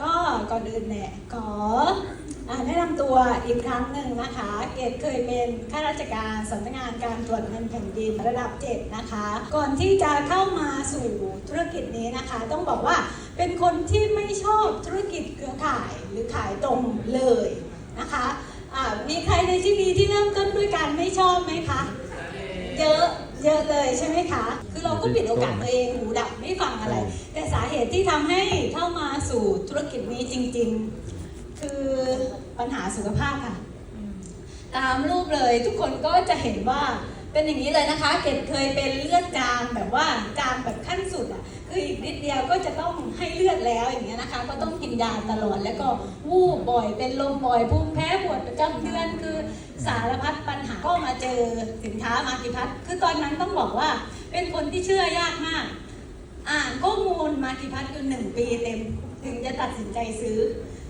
ก่อนอื่นเนี่ยขออ่าแนะนำตัวอีกครั้งหนึ่งนะคะ เกดเคยเป็นข้าราชการสำนักงานการตรวจเงินแผ่นดินระดับ 7 นะคะ ก่อนที่จะเข้ามาสู่ธุรกิจนี้นะคะ ต้องบอกว่าเป็นคนที่ไม่ชอบธุรกิจเครือข่ายหรือขายตรงเลยนะคะอ่ามีใครในที่นี้ที่เริ่มต้นด้วยการไม่ชอบไหมคะ เยอะเยอะเลยใช่ไหมคะ คือเราก็ปิดโอกาสตัวเองหูดับไม่ฟังอะไร แต่สาเหตุที่ทำให้เข้ามา สู่ธุรกิจนี้จริง ๆ คือปัญหาสุขภาพค่ะ ตามรูปเลยทุกคนก็จะเห็นว่าเป็นอย่างนี้เลยนะคะ เกดเคยเป็นเลือดจางแบบว่าจางแบบขั้นสุดอะคืออีกนิดเดียวก็จะต้องให้เลือดแล้วอย่างเงี้ยนะคะ ก็ต้องกินยาตลอดแล้วก็วูบบ่อยเป็นลมบ่อยภูมิแพ้ปวดประจำเดือนคือสารพัดปัญหาก็มาเจอสินค้ามากิพัทคือตอนนั้นต้องบอกว่าเป็นคนที่เชื่อยากมาก อ่านข้อมูลมากิพัทอยู่หนึ่งปีเต็ม ถึงจะตัดสินใจซื้อ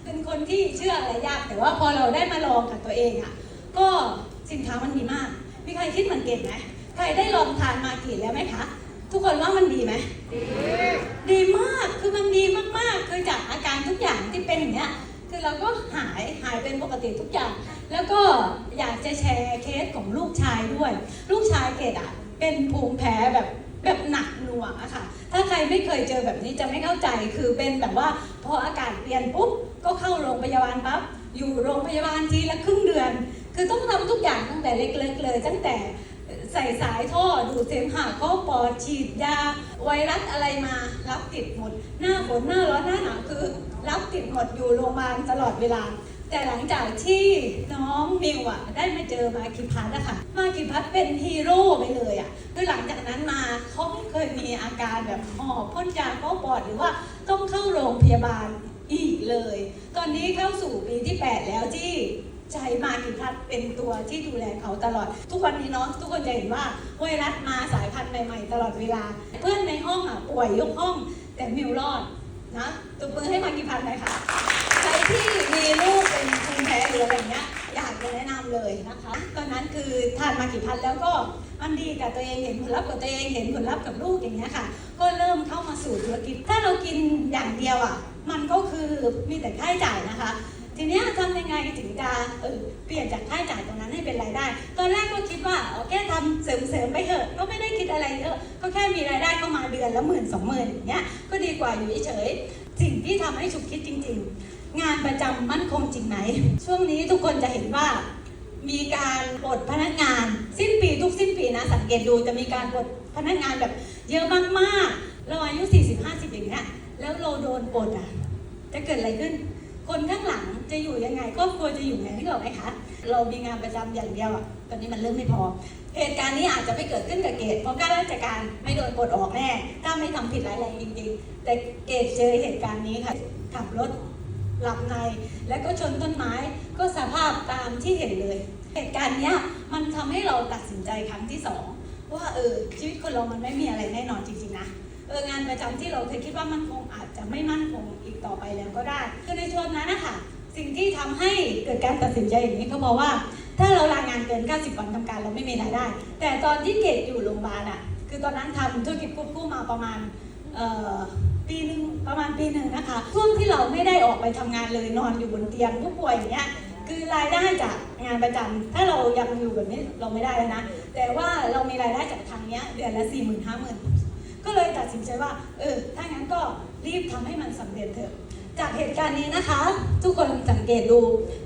เป็นคนที่เชื่ออะไรยาก แต่ว่าพอเราได้มาลองกับตัวเองอะ ก็สินค้ามันดีมาก มีใครคิดเหมือนเกดไหมใครได้ลองทานมากี่แล้วไหมคะ ทุกคนว่ามันดีไหมดีมากคือมันดีมากๆ คือจากอาการทุกอย่างที่เป็นอย่างเนี้ยคือเราก็หายหายเป็นปกติทุกอย่าง แล้วก็อยากจะแชร์เคสของลูกชายด้วย ลูกชายเกดอะเป็นภูมิแพ้แบบ แบบหนักหน่วงอะค่ะ ถ้าใครไม่เคยเจอแบบนี้จะไม่เข้าใจคือเป็นแบบว่าพออากาศเปลี่ยนปุ๊บก็เข้าโรงพยาบาลปั๊บอยู่โรงพยาบาลทีละครึ่งเดือน คือต้องทำทุกอย่างตั้งแต่เล็กๆเลย ตั้งแต่ใส่สายท่อดูดเสมหะข้าปอดฉีดยา ไวรัสอะไรมารับติดหมด หน้าฝนหน้าร้อนหน้าหนาวคือ รับติดหมดอยู่โรงพยาบาลตลอดเวลา แต่หลังจากที่น้องมิวอะได้มาเจอมาคิพัทอะค่ะมาคิพัทเป็นฮีโร่ไปเลยอะคือหลังจากนั้นมาเขาไม่เคยมีอาการแบบหอบพ่นยาเข้าปอดหรือว่าต้องเข้าโรงพยาบาลอีกเลย ตอนนี้เข้าสู่ปีที่ 8 แล้วที่ใช้มากิพัทเป็นตัวที่ดูแลเขาตลอด ทุกวันนี้เนาะทุกคนจะเห็นว่าไวรัสมาสายพันธุ์ใหม่ๆ ตลอดเวลา เพื่อนในห้องอะป่วยยกห้อง แต่มิวรอดนะตัวมือให้มากิพัทหน่อยค่ะ ลูกเป็นภูมิแพ้หรืออะไรเงี้ยอยากจะแนะนำเลยนะคะตอนนั้นคือทานมากี่พันแล้วก็มันดีกับตัวเองเห็นผลลัพธ์กับตัวเองเห็นผลลัพธ์กับลูกอย่างเงี้ยค่ะ ก็เริ่มเข้ามาสู่ธุรกิจถ้าเรากินอย่างเดียวอะมันก็คือมีแต่ค่าใช้จ่ายนะคะ ทีเนี้ยทำยังไงถึงจะเออเปลี่ยนจากค่าใช้จ่ายตรงนั้นให้เป็นรายได้ ตอนแรกก็คิดว่าเอาแค่ทำเสริมๆไปเถอะก็ไม่ได้คิดอะไรเยอะก็แค่มีรายได้เข้ามาเดือนละหมื่นสองหมื่นอย่างเงี้ยก็ดีกว่าอยู่เฉยสิ่งที่ทำให้ฉุกคิดจริง ๆ งานประจำมั่นคงจริงไหม ช่วงนี้ทุกคนจะเห็นว่า มีการปลดพนักงาน สิ้นปีทุกสิ้นปีนะ สังเกตดูจะมีการปลดพนักงานแบบเยอะมากๆเราอายุ 40-50 อย่างเงี้ยแล้วเราโดนปลดอะ จะเกิดอะไรขึ้น คนข้างหลังจะอยู่ยังไงครอบครัวจะอยู่ยังไงนี่หรอกไหมคะเรามีงานประจำอย่างเดียวอะตอนนี้มันเริ่มไม่พอ เหตุการณ์นี้อาจจะไม่เกิดขึ้นกับเกดเพราะข้าราชการไม่โดนปลดออกแน่ ถ้าไม่ทำผิดร้ายแรงจริงๆ แต่เกดเจอเหตุการณ์นี้ค่ะขับรถ หลับในแล้วก็ชนต้นไม้ก็สภาพตามที่เห็นเลย เหตุการณ์เนี้ยมันทำให้เราตัดสินใจครั้งที่สองว่าเออชีวิตคนเรามันไม่มีอะไรแน่นอนจริงๆนะเอองานประจำที่เราเคยคิดว่ามันคงอาจจะไม่มั่นคงอีกต่อไปแล้วก็ได้คือในช่วงนั้นนะคะสิ่งที่ทำให้เกิดการตัดสินใจอย่างนี้เขาบอกว่า ถ้าเราลางานเกิน 90 วันทำการเราไม่มีรายได้ แต่ตอนที่เกดอยู่โรงพยาบาลอะคือตอนนั้นทำธุรกิจควบคู่มาประมาณเอ่อ ปีหนึ่งประมาณปีหนึ่งนะคะช่วงที่เราไม่ได้ออกไปทำงานเลยนอนอยู่บนเตียงผู้ป่วยอย่างเงี้ยคือรายได้จากงานประจำถ้าเรายังอยู่แบบนี้เราไม่ได้แล้วนะ แต่ว่าเรามีรายได้จากทางเนี้ยเดือนละสี่หมื่นห้าหมื่นก็เลยตัดสินใจว่า เออ ถ้างั้นก็รีบทำให้มันสำเร็จเถอะ จากเหตุการณ์นี้นะคะ ทุกคนสังเกตดู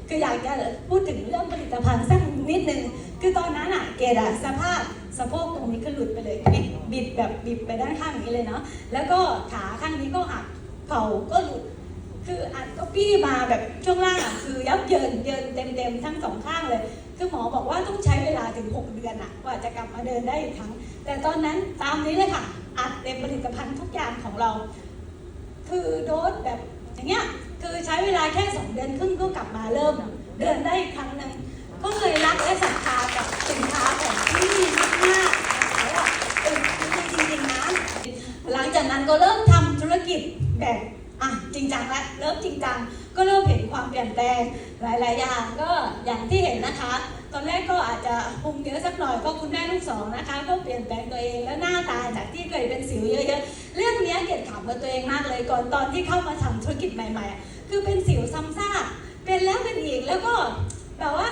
คืออยากจะพูดถึงเรื่องผลิตภัณฑ์สักนิดนึง คือตอนนั้นอะเกดอะสภาพสะโพกตรงนี้ก็หลุดไปเลยบิดบิดแบบบิดไปด้านข้างอย่างนี้เลยเนาะแล้วก็ขาข้างนี้ก็หักเข่าก็หลุด คืออัดก็ปี้มาแบบช่วงล่างอะคือยับเยินเยินเต็มๆทั้งสองข้างเลย คือหมอบอกว่าต้องใช้เวลาถึง 6 เดือนอะกว่าจะกลับมาเดินได้อีกครั้ง แต่ตอนนั้นตามนี้เลยค่ะ อัดเต็มผลิตภัณฑ์ทุกอย่างของเรา คือโดสแบบอย่างเงี้ยคือใช้เวลาแค่สองเดือนครึ่งก็กลับมาเริ่ม เดินได้อีกครั้งหนึ่ง ก็เลยรักและศรัทธากับสินค้าของที่นี่มากๆนะคะเออจริงๆนะหลังจากนั้นก็เริ่มทำธุรกิจแบบอะจริงจังแล้วเริ่มจริงจังก็เริ่มเห็นความเปลี่ยนแปลงหลายๆอย่างก็อย่างที่เห็นนะคะ ตอนแรกก็อาจจะพุงเยอะสักหน่อยก็คุณแม่ลูกสองนะคะ ก็เปลี่ยนแปลงตัวเองแล้วหน้าตาจากที่เคยเป็นสิวเยอะๆเรื่องนี้เกลียดขำกับตัวเองมากเลยก่อนตอนที่เข้ามาทำธุรกิจใหม่ ๆ คือเป็นสิวซ้ำซากเป็นแล้วเป็นอีกแล้วก็แบบว่า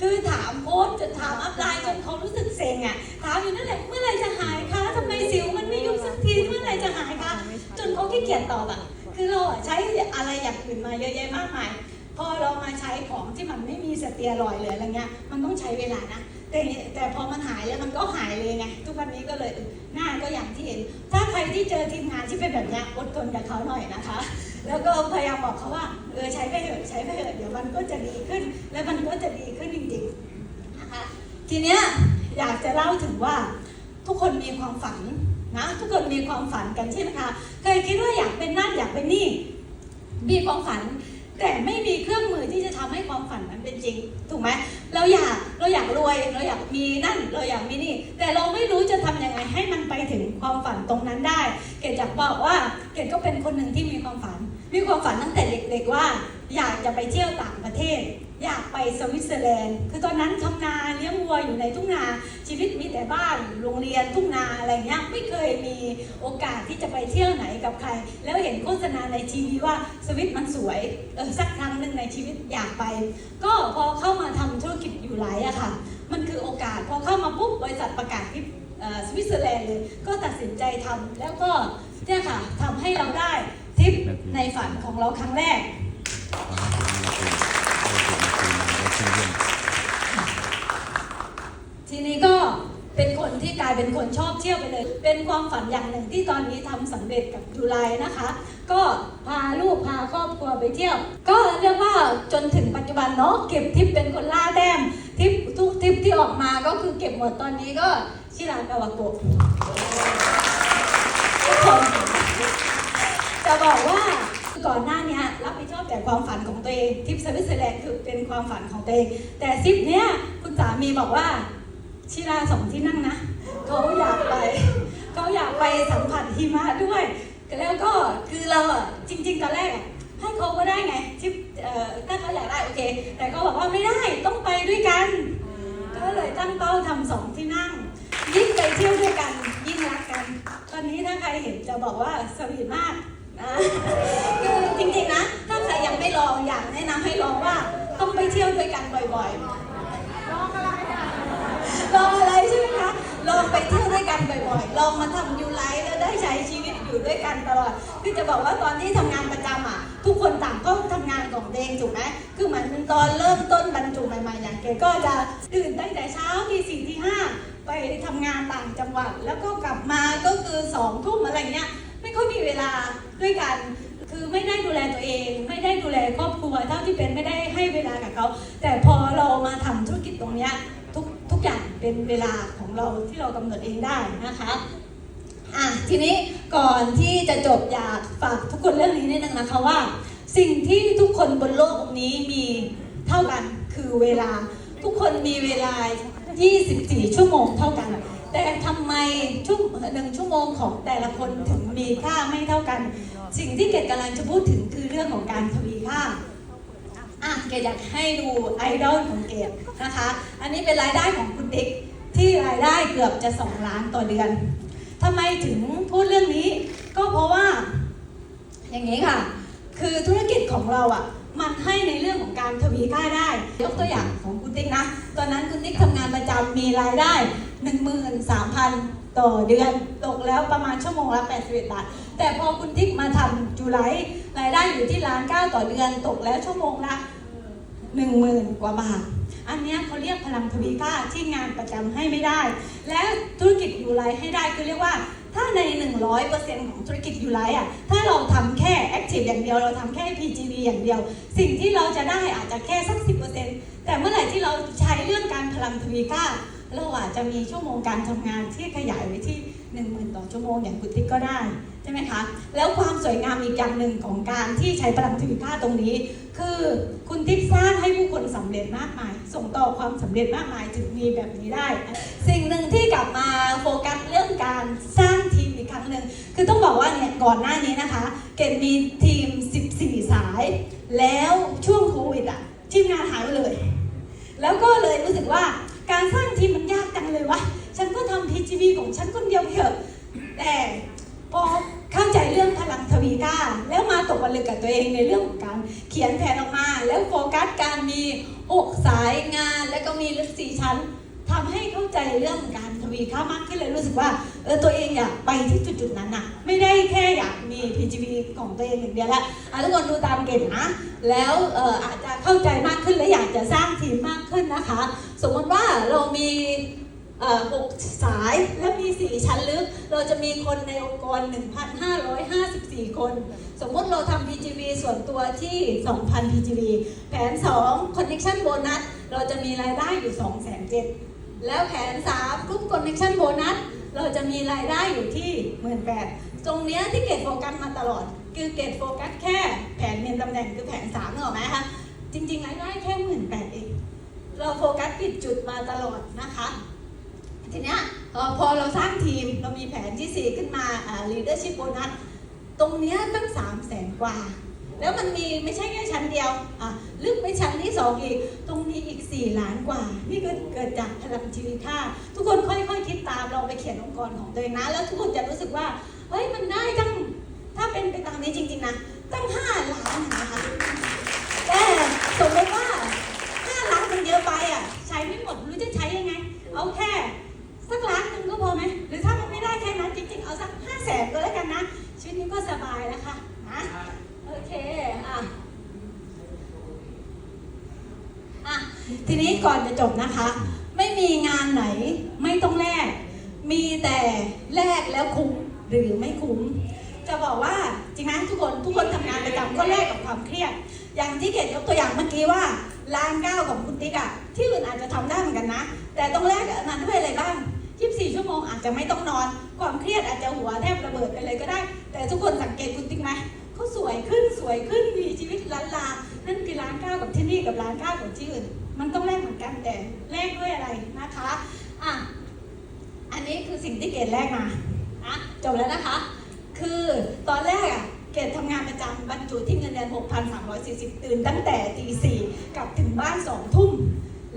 คือถามโค้ชจะถามอัพไลน์จนเขารู้สึกเซ็งอะถามอยู่นั่นแหละเมื่อไหรจะหายคะทำไมสิวมันไม่ยุบสักทีเมื่อไหรจะหายคะจนเขาขี้เกียจตอบอะคือเราอะใช้อะไรอย่างอื่นมาเยอะแยะมากมายพอเรามาใช้ของที่มันไม่มีสเตียรอยด์เลยอะไรเงี้ยมันต้องใช้เวลานะแต่แต่พอมันหายแล้วมันก็หายเลยไงทุกวันนี้ก็เลยหน้าก็อย่างที่เห็น ถ้าใครที่เจอทีมงานที่เป็นแบบนี้อดทนกับเขาหน่อยนะคะ แล้วก็พยายามบอกเขาว่าเออใช้ไปเถอะใช้ไปเถอะเดี๋ยวมันก็จะดีขึ้น และมันก็จะดีขึ้น ทีเนี้ยอยากจะเล่าถึงว่าทุกคนมีความฝันนะทุกคนมีความฝันกันใช่ไหมคะเคยคิดว่าอยากเป็นนั่นอยากเป็นนี่มีความฝัน แต่ไม่มีเครื่องมือที่จะทำให้ความฝันนั้นเป็นจริงถูกไหมเราอยากเราอยากรวยเราอยากมีนั่นเราอยากมีนี่ แต่เราไม่รู้จะทำยังไงให้มันไปถึงความฝันตรงนั้นได้ เกดอยากบอกว่าเกดก็เป็นคนหนึ่งที่มีความฝัน มีความฝันตั้งแต่เด็กๆว่า อยากจะไปเที่ยวต่างประเทศ อยากไปสวิตเซอร์แลนด์ คือตอนนั้นทำนาเลี้ยงวัวอยู่ในทุ่งนาชีวิตมีแต่บ้านโรงเรียนทุ่งนาอะไรเงี้ยไม่เคยมีโอกาสที่จะไปเที่ยวไหนกับใคร แล้วเห็นโฆษณาในทีวีว่าสวิตมันสวยเออสักครั้งหนึ่งในชีวิตอยากไป ก็พอเข้ามาทำธุรกิจอยู่หลายอะค่ะ มันคือโอกาสพอเข้ามาปุ๊บบริษัทประกาศที่สวิตเซอร์แลนด์เลยก็ตัดสินใจทำแล้วก็เนี่ยค่ะทำให้เราได้ทริปในฝันของเราครั้งแรก ทีนี้ก็เป็นคนที่กลายเป็นคนชอบเที่ยวไปเลย เป็นความฝันอย่างหนึ่งที่ตอนนี้ทำสำเร็จกับยูไลนะคะ ก็พาลูกพาครอบครัวไปเที่ยว ก็เรียกว่าจนถึงปัจจุบันเนาะเก็บทิปเป็นคนล่าแต้มทิปทุกทิปที่ออกมาก็คือเก็บหมดตอนนี้ก็ชิรากาวาโกะทุกคนจะบอกว่าก่อนหน้านี้รับผิดชอบแต่ความฝันของตัวเองทิปสวิตเซอร์แลนด์คือเป็นความฝันของตัวเองแต่ทิปเนี้ยคุณสามีบอกว่า ชิราสองที่นั่งนะเขาอยากไปเขาอยากไปสัมผัสหิมะด้วยแล้วก็คือเราอะจริง ๆ ตอนแรกอะให้เขาก็ได้ไงที่เอ่ถ้าเขาอยากได้โอเค แต่เขาบอกว่าไม่ได้ต้องไปด้วยกัน ก็เลยตั้งเป้าทำสองที่นั่ง ยิ่งไปเที่ยวด้วยกันยิ่งรักกัน ตอนนี้ถ้าใครเห็นจะบอกว่าสวีทมากนะคือจริงๆนะ ถ้าใครยังไม่ลองอยากแนะนำให้ลองว่าต้องไปเที่ยวด้วยกันบ่อยๆ ลองอะไรใช่ไหมคะ ลองไปเที่ยวด้วยกันบ่อยๆ ลองมาทำยูไลฟ์แล้วได้ใช้ชีวิตอยู่ด้วยกันตลอด คือจะบอกว่าตอนที่ทำงานประจำอะ ทุกคนต่างก็ทำงานของตัวเองถูกไหมคือเหมือนตอนเริ่มต้นบรรจุใหม่ๆอย่างเกก็จะตื่นตั้งแต่เช้าที่สี่ที่ห้าไปทำงานต่างจังหวัด แล้วก็กลับมาก็คือสองทุ่มอะไรเงี้ย ไม่ค่อยมีเวลาด้วยกันคือไม่ได้ดูแลตัวเองไม่ได้ดูแลครอบครัวเท่าที่เป็นไม่ได้ให้เวลากับเขา แต่พอเรามาทำธุรกิจตรงเนี้ย กอย่างเป็นเวลาของเราที่เรากำหนดเองได้นะคะอะทีนี้ก่อนที่จะจบอยากฝากทุกคนเรื่องนี้นิดนึงนะคะว่า สิ่งที่ทุกคนบนโลกนี้มีเท่ากันคือเวลาทุกคนมีเวลา 24 ชั่วโมงเท่ากัน แต่ทำไมชั่วหนึ่งชั่วโมงของแต่ละคนถึงมีค่าไม่เท่ากัน สิ่งที่เกดกำลังจะพูดถึงคือเรื่องของการทวีค่า อะเกดอยากให้ดูไอดอลของเกดนะคะ อันนี้เป็นรายได้ของคุณติ๊กที่รายได้เกือบจะ 2 ล้านต่อเดือนทำไมถึงพูดเรื่องนี้ ก็เพราะว่า อย่างนี้ค่ะ คือธุรกิจของเราอะมันให้ในเรื่องของการทวีค่าได้ ยกตัวอย่างของคุณติ๊กนะ ตอนนั้นคุณติ๊กทำงานประจำมีรายได้ 13,000 ต่อเดือน ตกแล้วประมาณชั่วโมงละ81บาท แต่พอคุณติ๊กมาทำจูไลรายได้อยู่ที่ล้านเก้าต่อเดือนตกแล้วชั่วโมงละ10,000กว่าบาท อันนี้เขาเรียกพลังทวีค่าที่งานประจำให้ไม่ได้ และธุรกิจยูไลให้ได้คือเรียกว่าถ้าใน 100%ของธุรกิจยูไลอะ ถ้าเราทำแค่ Active อย่างเดียว เราทำแค่ PGV อย่างเดียว สิ่งที่เราจะได้อาจจะแค่สัก 10%แต่เมื่อไหร่ที่เราใช้เรื่องการพลังทวีค่าเราอาจจะมีชั่วโมงการทำงานที่ขยายไปที่ 10,000 ต่อชั่วโมงอย่างคุณติ๊กก็ได้ใช่ไหมคะ แล้วความสวยงามอีกอย่างหนึ่งของการที่ใช้พลังทวีค่าตรงนี้ คือคุณทิพย์สร้างให้ผู้คนสำเร็จมากมาย ส่งต่อความสำเร็จมากมายถึงมีแบบนี้ได้ สิ่งหนึ่งที่กลับมาโฟกัสเรื่องการสร้างทีมอีกครั้งหนึ่งคือต้องบอกว่าเนี่ยก่อนหน้านี้นะคะ เกดมีทีม 14 สาย แล้วช่วงโควิดอะทีมงานหายไปเลย แล้วก็เลยรู้สึกว่าการสร้างทีมมันยากจังเลยวะ ฉันก็ทำ PGV ของฉันคนเดียวเถอะแต่พอเข้าใจเรื่องพลังทวีก้า แล้วมาตกผลึกกับตัวเองในเรื่องของการเขียนแผนออกมา แล้วโฟกัสการมีอกสายงาน แล้วก็มีลึกสี่ชั้นทำให้เข้าใจเรื่องการทวีค่ามากขึ้นเลยรู้สึกว่าเออตัวเองอยากไปที่จุดๆนั้นน่ะไม่ได้แค่อยากมี PGV ของตัวเองอย่างเดียวละอะทุกคนดูตามเกณฑ์นะ แล้วเอออาจจะเข้าใจมากขึ้นและอยากจะสร้างทีมมากขึ้นนะคะ สมมติว่าเรามี เอ่อหกสายและมี4ชั้นลึก เราจะมีคนในองค์กร 1,554 คน สมมติเราทำ PGV ส่วนตัวที่ 2,000 PGV แผน 2 Connection Bonus เราจะมีรายได้อยู่ 2,700แล้วแผน 3 Group Connection Bonus เราจะมีรายได้อยู่ที่ 18,000ตรงนี้ที่เกตโฟกัสมาตลอด คือเกตโฟกัสแค่แผนเมียนตำแหน่งคือแผน3นึกอไหมคะจริงๆรายได้แค่ 18,000เองเราโฟกัสผิดจุดมาตลอดนะคะ ทีเนี้ยพอเราสร้างทีมเรามีแผนที่ 4 ขึ้นมา leadership bonus ตรงเนี้ยตั้ง 3 0 0แสนกว่า แล้วมันมีไม่ใช่แค่ชั้นเดียวอะลึกไปชั้นที่ 2 อีก ตรงนี้อีก 4 ล้านกว่า นี่ก็เกิดจากพลังชีวิตค่า ทุกคนค่อยๆคิดตามเราไปเขียนองค์กรของตัวเองนะ แล้วทุกคนจะรู้สึกว่า เฮ้ยมันได้ตั้งถ้าเป็นไปตามนี้จริง ๆ นะ ตั้ง 5 ล้านนะคะแต่สมมติว่า 5 ล้านมันเยอะไปอะใช้ไม่หมดรู้จะใช้ยังไง เอาแค่ สักล้านหนึ่งก็พอไหมหรือถ้ามันไม่ได้แค่นั้นจริงๆ เอาสักห้าแสนก็แล้วกันนะชีวิตนี้ก็สบายแล้วค่ะนะโอเคอะอะทีนี้ก่อนจะจบนะคะ ไม่มีงานไหนไม่ต้องแลกมีแต่แลกแล้วคุ้มหรือไม่คุ้ม จะบอกว่าจริงไหมทุกคนทุกคนทำงานประจำก็แลกกับความเครียด อย่างที่เกดยกตัวอย่างเมื่อกี้ว่าร้านก้าวของคุณติ๊กอะที่อื่นอาจจะทำได้เหมือนกันนะ แต่ต้องแลกกับอันนั้นด้วยอะไรบ้าง 24 ชั่วโมงอาจจะไม่ต้องนอน ความเครียดอาจจะหัวแทบระเบิดไปเลยก็ได้ แต่ทุกคนสังเกตคุณติ๊กไหมเขาสวยขึ้นสวยขึ้นมีชีวิตล้านลา นั่นคือร้านก้าวกับที่นี่กับร้านก้าวกับที่อื่น มันต้องแลกเหมือนกันแต่แลกด้วยอะไรนะคะอะอันนี้คือสิ่งที่เกดแลกมาอะจบแล้วนะคะ คือตอนแรกอะเกดทำงานประจำบรรจุที่เงินเดือน 6,340 ตื่นตั้งแต่ตีสี่กลับถึงบ้านสองทุ่ม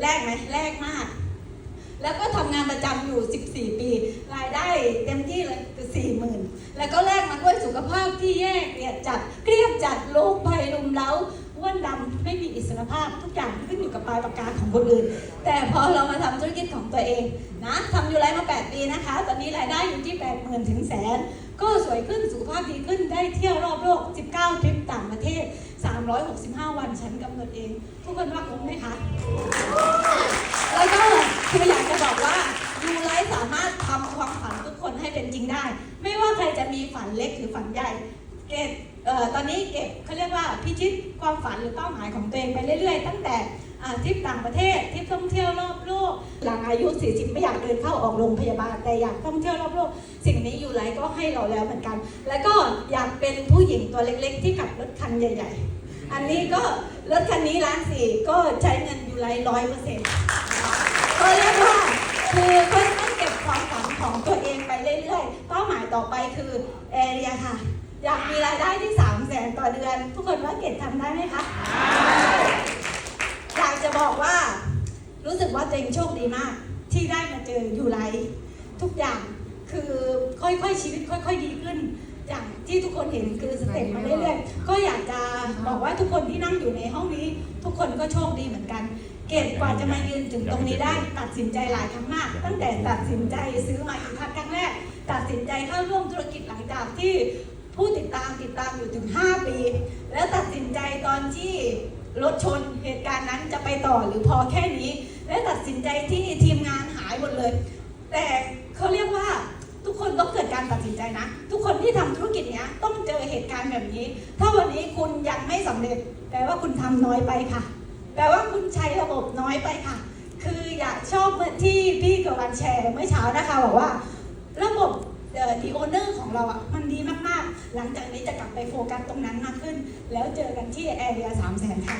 แลกไหมแลกมาก แล้วก็ทำงานประจำอยู่ 14 ปี รายได้เต็มที่เลยคือ40,000แล้วก็แลกมาด้วยสุขภาพที่แย่เกลียดจัดเครียดจัดโรคภัยรุมเร้าอ้วนดำไม่มีอิสรภาพทุกอย่างขึ้นอยู่กับปลายปากกาของคนอื่น แต่พอเรามาทำธุรกิจของตัวเองนะทำอยู่ไรมา 8 ปีนะคะ ตอนนี้รายได้อยู่ที่ 80,000ถึงแสนก็สวยขึ้นสุขภาพดีขึ้นได้เที่ยวรอบโลก 19 ทริปต่างประเทศ 365 วันฉันกำหนดเอง ทุกคนว่าคุ้มไหมคะแล้วก็ คืออยากจะบอกว่ายูไลฟ์สามารถทำความฝันทุกคนให้เป็นจริงได้ ไม่ว่าใครจะมีฝันเล็กหรือฝันใหญ่ เก็บเอ่อตอนนี้เก็บเขาเรียกว่าพิชิตความฝันหรือเป้าหมายของตัวเองไปเรื่อย ๆ ตั้งแต่ทริปต่างประเทศทริปท่องเที่ยวรอบโลกหลังอายุ 40 ไม่อยากเดินเข้าออกโรงพยาบาลแต่อยากท่องเที่ยวรอบโลกสิ่งนี้ยูไลก็ให้เราแล้วเหมือนกัน แล้วก็อยากเป็นผู้หญิงตัวเล็ก ๆ ที่ขับรถคันใหญ่ ๆ อันนี้ก็รถคันนี้ล้านสี่ก็ใช้เงินยูไลร้อยเปอร์เซ็นต์ เรียกว่าคือค่อยๆเก็บความฝันของตัวเองไปเรื่อยๆเป้าหมายต่อไปคือแอเรียค่ะ อยากมีรายได้ที่3 0 0แสนต่อเดือน ทุกคนว่าเกดทำได้ไหมคะอยากจะบอกว่า รู้สึกว่าตัวเองโชคดีมาก ที่ได้มาเจออยู่ไลท์ทุกอย่างคือค่อยๆชีวิตค่อย ๆ ดีขึ้น อย่างที่ทุกคนเห็นคือสเต็ปมาเรื่อยๆก็อยากจะบอกว่าทุกคนที่นั่งอยู่ในห้องนี้ ทุกคนก็โชคดีเหมือนกัน เกดกว่าจะมายืนถึงตรงนี้ได้ ตัดสินใจหลายครั้งมาก ตั้งแต่ตัดสินใจซื้อมาอีกครั้งแรก ตัดสินใจเข้าร่วมธุรกิจหลังจากที่ผู้ติดตามติดตามอยู่ถึง 5 ปี แล้วตัดสินใจตอนที่รถชนเหตุการณ์นั้นจะไปต่อหรือพอแค่นี้ และตัดสินใจที่ทีมงานหายหมดเลย แต่เขาเรียกว่าทุกคนต้องเกิดการตัดสินใจนะ ทุกคนที่ทำธุรกิจเนี้ยต้องเจอเหตุการณ์แบบนี้ ถ้าวันนี้คุณยังไม่สำเร็จแปลว่าคุณทำน้อยไปค่ะ แปลว่าคุณใช้ระบบน้อยไปค่ะ คืออยากชอบเมื่อที่พี่กับวันแชร์เมื่อเช้านะคะบอกว่า ระบบดีโอเนอร์ของเราอะมันดีมาก ๆ หลังจากนี้จะกลับไปโฟกัสตรงนั้นมากขึ้น แล้วเจอกันที่แอเรียสามแสนค่ะ